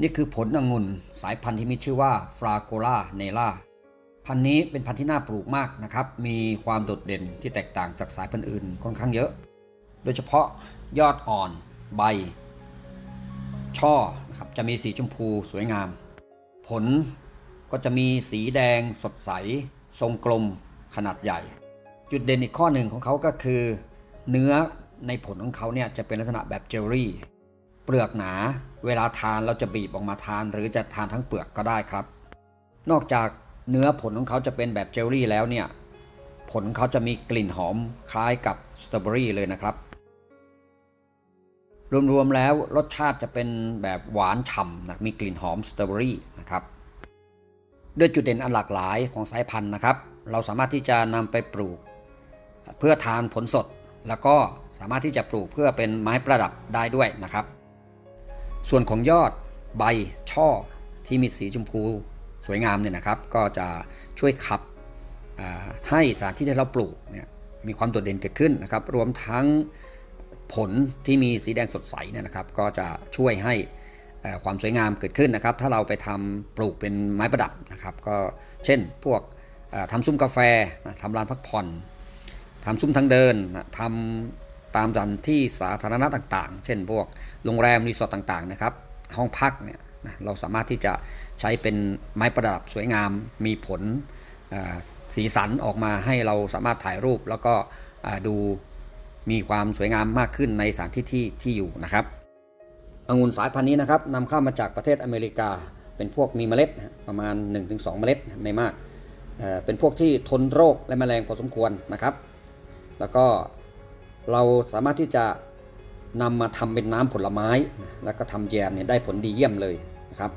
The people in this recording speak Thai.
นี่คือผลองุ่นสายพันธุ์ที่มีชื่อว่าฟราโกลาเนล่าพันธุ์นี้เป็นพันธุ์ที่น่าปลูกมากนะครับ มีความโดดเด่นที่แตกต่างจากสายพันธุ์อื่นค่อนข้างเยอะ โดยเฉพาะยอดอ่อนใบ ช่อนะครับจะมีสีชมพูสวยงาม ผลก็จะมีสีแดงสดใส ทรงกลมขนาดใหญ่ จุดเด่นอีกข้อหนึ่งของเขาก็คือ เนื้อในผลของเขาเนี่ยจะเป็นลักษณะแบบเจลลี่ เปลือกหนา เวลาทานเราจะบีบออกมาทาน หรือจะทานทั้งเปลือกก็ได้ครับ นอกจากเนื้อผลของเขาจะเป็นแบบเจลลี่แล้วเนี่ย ผลของเขาจะมีกลิ่นหอมคล้ายกับสตรอเบอรี่เลยนะครับ รวมๆแล้วรสชาติจะเป็นแบบหวานฉ่ำนะมีกลิ่นหอมสตรอเบอรี่นะครับด้วยจุดเด่นอันหลากหลายของสายพันธุ์นะครับ เราสามารถที่จะนำไปปลูก เพื่อทานผลสด แล้วก็สามารถที่จะปลูกเพื่อเป็นไม้ประดับได้ด้วยนะครับ ส่วนของยอดใบช่อที่มีสีชมพูสวยงามเนี่ยนะครับ ก็จะช่วยขับให้สานที่เราปลูกเนี่ยมีความโดดเด่นเกิดขึ้นนะครับ รวมทั้งผลที่มีสีแดงสดใสเนี่ยนะครับ ก็จะช่วยให้ความสวยงามเกิดขึ้นนะครับ ถ้าเราไปทำปลูกเป็นไม้ประดับนะครับ ก็เช่นพวกเอ่อทำซุ้มกาแฟนะทำลานพักผ่อนทำซุ้มทางเดินนะทำ ตามสถานที่สาธารณะต่าง ๆ เช่นพวกโรงแรมรีสอร์ทต่างๆนะครับห้องพักเนี่ยนะเราสามารถที่จะใช้เป็นไม้ประดับสวยงาม มีผลสีสันออกมาให้เราสามารถถ่ายรูป แล้วก็ดูมีความสวยงามมากขึ้นในสถานที่ที่ที่อยู่นะครับองุ่นสายพันธุ์นี้นะครับนำเข้ามาจากประเทศอเมริกา เป็นพวกมีเมล็ดประมาณ 1-2 เมล็ดไม่มาก เป็นพวกที่ทนโรคและแมลงพอสมควรนะครับ แล้วก็ เราสามารถที่จะนำมาทำเป็นน้ำผลไม้ แล้วก็ทำแยมเนี่ยได้ผลดีเยี่ยมเลยนะครับ